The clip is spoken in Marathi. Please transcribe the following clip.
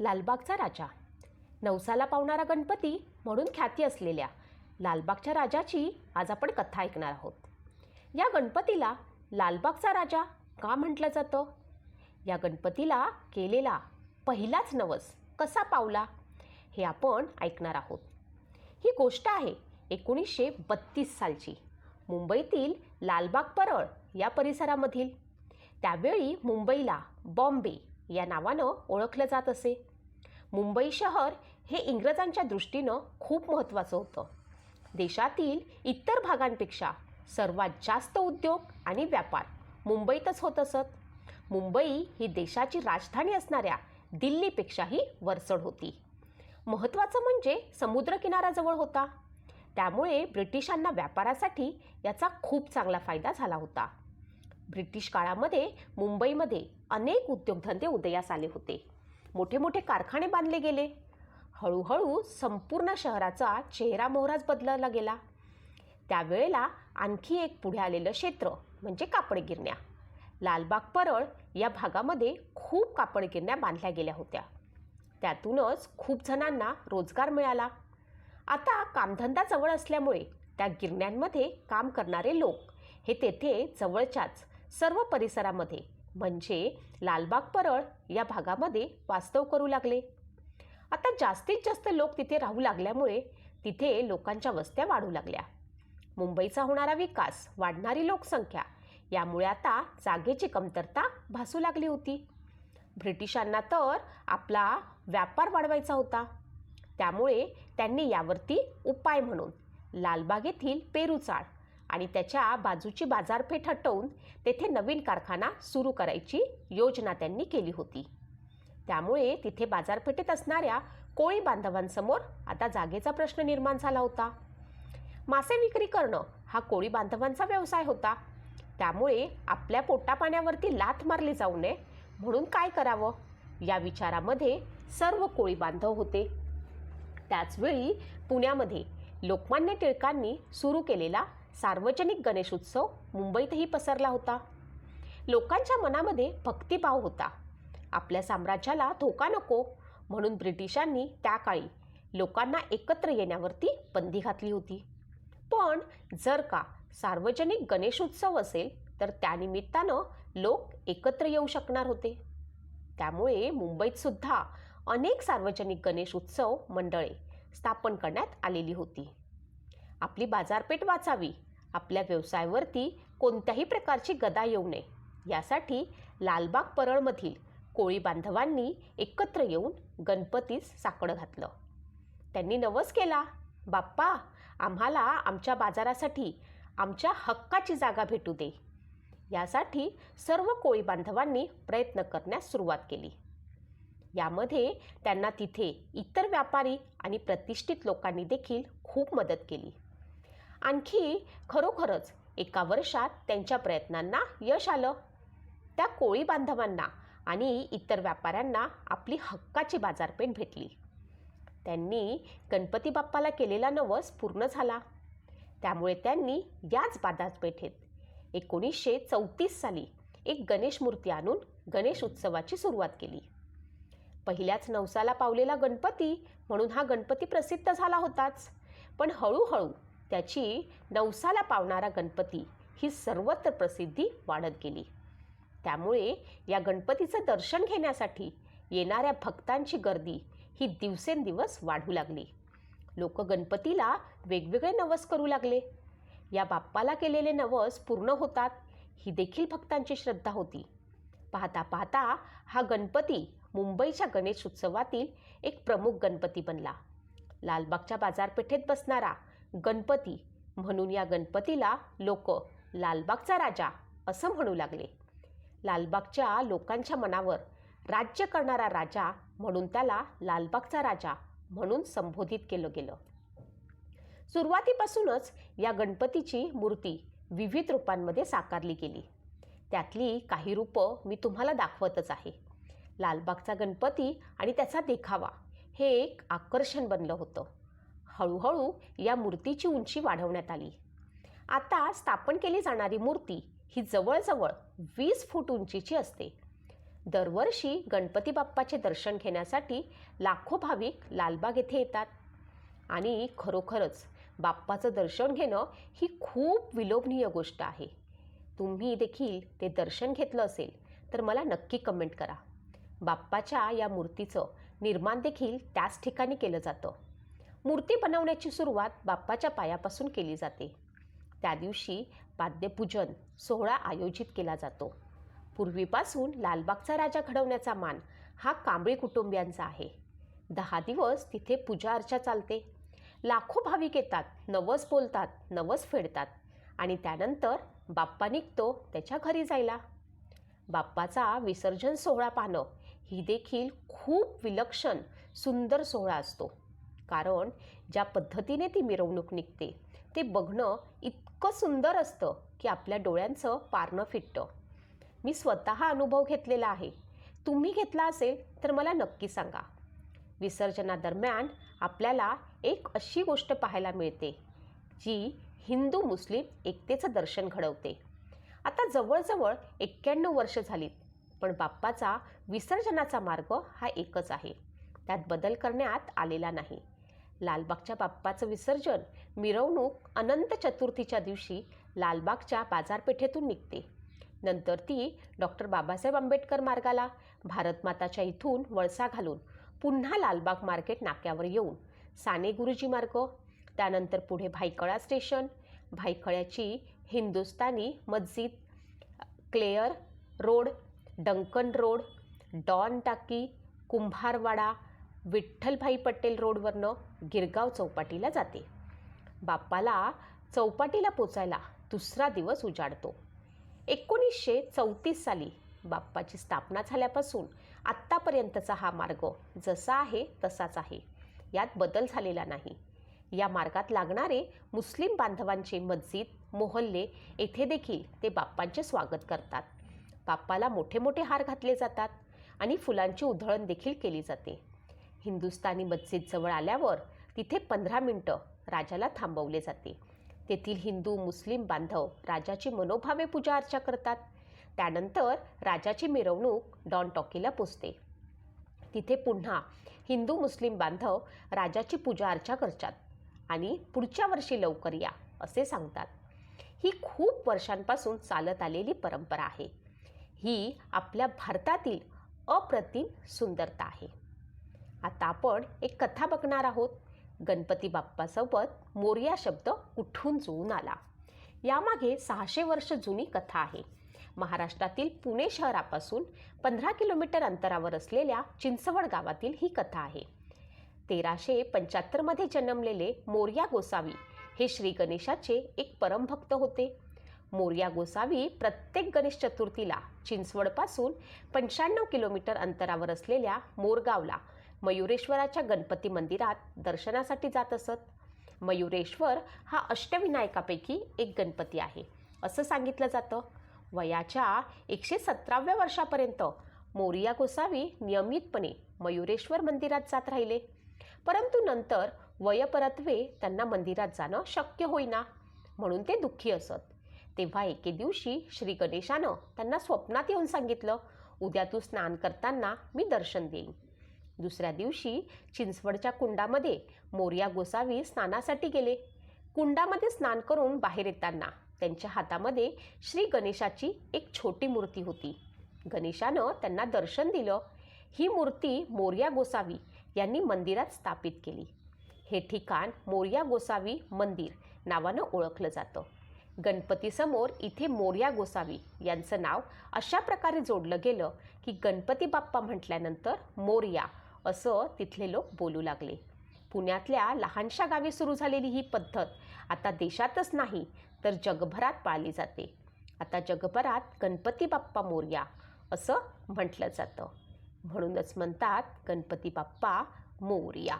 लालबागचा राजा. नवसाला पावणारा गणपती म्हणून ख्याती असलेल्या लालबागच्या राजाची आज आपण कथा ऐकणार आहोत. या गणपतीला लालबागचा राजा का म्हटलं जातं? या गणपतीला केलेला पहिलाच नवस कसा पावला? हे आपण ऐकणार आहोत. ही गोष्ट आहे एकोणीसशे बत्तीस सालची. मुंबईतील लालबाग परळ या परिसरामधील. त्यावेळी मुंबईला बॉम्बे या नावानं ओळखलं जात असे. मुंबई शहर हे इंग्रजांच्या दृष्टीनं खूप महत्त्वाचं होतं. देशातील इतर भागांपेक्षा सर्वात जास्त उद्योग आणि व्यापार मुंबईतच होत असत. मुंबई ही देशाची राजधानी असणाऱ्या दिल्लीपेक्षाही वरचढ होती. महत्त्वाचं म्हणजे समुद्रकिनाऱ्याजवळ होता. त्यामुळे ब्रिटिशांना व्यापारासाठी याचा खूप चांगला फायदा झाला होता. ब्रिटिश काळामध्ये मुंबईमध्ये अनेक उद्योगधंदे उदयास आले होते. मोठे मोठे कारखाने बांधले गेले. हळूहळू संपूर्ण शहराचा चेहरा मोहराच बदलला गेला. त्यावेळेला आणखी एक पुढे आलेलं क्षेत्र म्हणजे कापड गिरण्या लालबाग परळ या भागामध्ये खूप कापड गिरण्या बांधल्या गेल्या होत्या. त्यातूनच खूप जणांना रोजगार मिळाला. आता कामधंदा जवळ असल्यामुळे त्या गिरण्यांमध्ये काम करणारे लोक हे तेथे जवळच्याच सर्व परिसरामध्ये म्हणजे लालबाग परळ या भागामध्ये वास्तव करू लागले. आता जास्तीत जास्त लोक तिथे राहू लागल्यामुळे तिथे लोकांच्या वस्त्या वाढू लागल्या. मुंबईचा होणारा विकास वाढणारी लोकसंख्या यामुळे आता जागेची कमतरता भासू लागली होती. ब्रिटिशांना तर आपला व्यापार वाढवायचा होता. त्यामुळे त्यांनी यावरती उपाय म्हणून लालबाग येथील पेरूचाळ आणि त्याच्या बाजूची बाजारपेठ हटवून तेथे नवीन कारखाना सुरू करायची योजना त्यांनी केली होती. त्यामुळे तिथे बाजारपेठेत असणाऱ्या कोळी बांधवांसमोर आता जागेचा प्रश्न निर्माण झाला होता. मासे विक्री करणं हा कोळी बांधवांचा व्यवसाय होता. त्यामुळे आपल्या पोटापाण्यावरती लाथ मारली जाऊ नये म्हणून काय करावं? या विचारामध्ये सर्व कोळी बांधव होते. त्याचवेळी पुण्यामध्ये लोकमान्य टिळकांनी सुरू केलेला सार्वजनिक गणेशोत्सव मुंबईतही पसरला होता. लोकांच्या मनामध्ये भक्तिभाव होता. आपल्या साम्राज्याला धोका नको म्हणून ब्रिटिशांनी त्या काळी लोकांना एकत्र येण्यावरती बंदी घातली होती. पण जर का सार्वजनिक गणेशोत्सव असेल तर त्यानिमित्तानं लोक एकत्र येऊ शकणार होते. त्यामुळे मुंबईत सुद्धा अनेक सार्वजनिक गणेश उत्सव मंडळे स्थापन करण्यात आलेली होती. आपली बाजारपेठ वाचावी. आपल्या व्यवसायावरती कोणत्याही प्रकारची गदा येऊ नये. यासाठी लालबाग परळमधील कोळी बांधवांनी एकत्र येऊन गणपतीस साकडं घातलं. त्यांनी नवस केला बाप्पा आम्हाला आमच्या बाजारासाठी आमच्या हक्काची जागा भेटू दे. यासाठी सर्व कोळी बांधवांनी प्रयत्न करण्यास सुरुवात केली. यामध्ये त्यांना तिथे इतर व्यापारी आणि प्रतिष्ठित लोकांनी देखील खूप मदत केली. आणखी खरोखरच एका वर्षात त्यांच्या प्रयत्नांना यश आलं. त्या कोळी बांधवांना आणि इतर व्यापाऱ्यांना आपली हक्काची बाजारपेठ भेटली. त्यांनी गणपती बाप्पाला केलेला नवस पूर्ण झाला. त्यामुळे त्यांनी याच बाजारपेठेत एकोणीसशे चौतीस साली एक गणेश मूर्ती आणून गणेश उत्सवाची सुरुवात केली. पहिल्याच नवसाला पावलेला गणपती म्हणून हा गणपती प्रसिद्ध झाला होताच. पण हळूहळू त्याची नवसाला पावणारा गणपती ही सर्वत्र प्रसिद्धी वाढत गेली. त्यामुळे या गणपतीचं दर्शन घेण्यासाठी येणाऱ्या भक्तांची गर्दी ही दिवसेंदिवस वाढू लागली. लोक गणपतीला वेगवेगळे नवस करू लागले. या बाप्पाला केलेले नवस पूर्ण होतात ही देखील भक्तांची श्रद्धा होती. पाहता पाहता हा गणपती मुंबईच्या गणेश उत्सवातील एक प्रमुख गणपती बनला. लालबागच्या बाजारपेठेत बसणारा गणपती. म्हणून या गणपतीला लोक लालबागचा राजा असं म्हणू लागले. लालबागच्या लोकांच्या मनावर राज्य करणारा राजा म्हणून त्याला लालबागचा राजा म्हणून संबोधित केलं गेलं. सुरुवातीपासूनच या गणपतीची मूर्ती विविध रूपांमध्ये साकारली गेली. त्यातली काही रूपं मी तुम्हाला दाखवतच आहे. लालबागचा गणपती आणि त्याचा देखावा हे एक आकर्षण बनलं होतं. हळूहळू या मूर्तीची उंची वाढवण्यात आली. आता स्थापन केली जाणारी मूर्ती ही जवळजवळ वीस फूट उंचीची असते. दरवर्षी गणपती बाप्पाचे दर्शन घेण्यासाठी लाखो भाविक लालबाग येथे येतात. आणि खरोखरच बाप्पाचं दर्शन घेणं ही खूप विलोभनीय गोष्ट आहे. तुम्ही देखील ते दर्शन घेतलं असेल तर मला नक्की कमेंट करा. बाप्पाच्या या मूर्तीचं निर्माण देखील त्याच ठिकाणी केलं जातं. मूर्ती बनवण्याची सुरुवात बाप्पाच्या पायापासून केली जाते. त्या दिवशी पाद्यपूजन सोहळा आयोजित केला जातो. पूर्वीपासून लालबागचा राजा घडवण्याचा मान हा कांबळी कुटुंबियांचा आहे. दहा दिवस तिथे पूजा अर्चा चालते. लाखो भाविक येतात नवस बोलतात नवस फेडतात आणि त्यानंतर बाप्पा निघतो त्याच्या घरी जायला. बाप्पाचा विसर्जन सोहळा पाहणं ही देखील खूप विलक्षण सुंदर सोहळा असतो. कारण ज्या पद्धतीने ती मिरवणूक निघते ते बघणं इतकं सुंदर असतं की आपल्या डोळ्यांचं पारणं फिटतं. मी स्वतः अनुभव घेतलेला आहे. तुम्ही घेतला असेल तर मला नक्की सांगा. विसर्जनादरम्यान आपल्याला एक अशी गोष्ट पाहायला मिळते जी हिंदू मुस्लिम एकतेचं दर्शन घडवते. आता जवळजवळ एक्क्याण्णव वर्ष झालीत पण बाप्पाचा विसर्जनाचा मार्ग हा एकच आहे. त्यात बदल करण्यात आलेला नाही. लालबागच्या बाप्पाचं विसर्जन मिरवणूक अनंत चतुर्थीच्या दिवशी लालबागच्या बाजारपेठेतून निघते. नंतर ती डॉक्टर बाबासाहेब आंबेडकर मार्गाला भारतमाताच्या इथून वळसा घालून पुन्हा लालबाग मार्केट नाक्यावर येऊन साने गुरुजी मार्ग त्यानंतर पुढे Byculla station भायखळ्याची Hindustani Masjid Clare road Duncan road Don Taki Kumbharwada Vithalbhai Patel रोडवरनं Girgaon चौपाटीला जाते. बाप्पाला चौपाटीला पोचायला दुसरा दिवस उजाडतो. एकोणीसशे चौतीस साली बाप्पाची स्थापना झाल्यापासून आत्तापर्यंतचा हा मार्ग जसा आहे तसाच आहे. यात बदल झालेला नाही. या मार्गात लागणारे मुस्लिम बांधवांचे मस्जिद मोहल्ले येथे देखील ते बाप्पांचे स्वागत करतात. बाप्पाला मोठे मोठे हार घातले जातात आणि फुलांची उधळण देखील केली जाते. हिंदुस्थानी मस्जिदजवळ आल्यावर तिथे पंधरा मिनटं राजाला थांबवले जाते. तेथील हिंदू मुस्लिम बांधव राजाची मनोभावे पूजा अर्चा करतात. त्यानंतर राजाची मिरवणूक डॉन टॉकीला पोचते. तिथे पुन्हा हिंदू मुस्लिम बांधव राजाची पूजा अर्चा करतात आणि पुढच्या वर्षी लवकर या असे सांगतात. ही खूप वर्षांपासून चालत आलेली परंपरा आहे. ही आपल्या भारतातील अप्रतिम सुंदरता आहे. आता आपण एक कथा बघणार आहोत. गणपती बाप्पासोबत मोर्या शब्द कुठून जुळून आला. यामागे सहाशे वर्ष जुनी कथा आहे. महाराष्ट्रातील पुणे शहरापासून पंधरा किलोमीटर अंतरावर असलेल्या चिंचवड गावातील ही कथा आहे. तेराशे पंच्याहत्तरमध्ये जन्मलेले मोर्या गोसावी हे श्री गणेशाचे एक परमभक्त होते. मोर्या गोसावी प्रत्येक गणेश चतुर्थीला चिंचवडपासून पंच्याण्णव किलोमीटर अंतरावर असलेल्या मोरगावला मयुरेश्वराच्या गणपती मंदिरात दर्शनासाठी जात असत. मयुरेश्वर हा अष्टविनायकापैकी एक गणपती आहे असं सांगितलं जातं. वयाच्या एकशे सतराव्या वर्षापर्यंत मोरिया गोसावी नियमितपणे मयुरेश्वर मंदिरात जात राहिले. परंतु नंतर वयपरत्वे त्यांना मंदिरात जाणं शक्य होईना म्हणून ते दुःखी असत. तेव्हा एके दिवशी श्री गणेशानं त्यांना स्वप्नात येऊन सांगितलं उद्या तू स्नान करताना मी दर्शन देईन. दुसऱ्या दिवशी चिंचवडच्या कुंडामध्ये मोर्या गोसावी स्नानासाठी गेले. कुंडामध्ये स्नान करून बाहेर येताना त्यांच्या हातामध्ये श्री गणेशाची एक छोटी मूर्ती होती. गणेशानं त्यांना दर्शन दिलं. ही मूर्ती मोर्या गोसावी यांनी मंदिरात स्थापित केली. हे ठिकाण मोर्या गोसावी मंदिर नावानं ओळखलं जातं. गणपतीसमोर इथे मोर्या गोसावी यांचं नाव अशा प्रकारे जोडलं गेलं की गणपती बाप्पा म्हटल्यानंतर मोर्या असं तिथले लोक बोलू लागले. पुण्यातल्या लहानशा गावी सुरू झालेली ही पद्धत आता देशातच नाही तर जगभरात पाळली जाते. आता जगभरात गणपती बाप्पा मोर्या असं म्हटलं जातं. म्हणूनच म्हणतात गणपती बाप्पा मोर्या.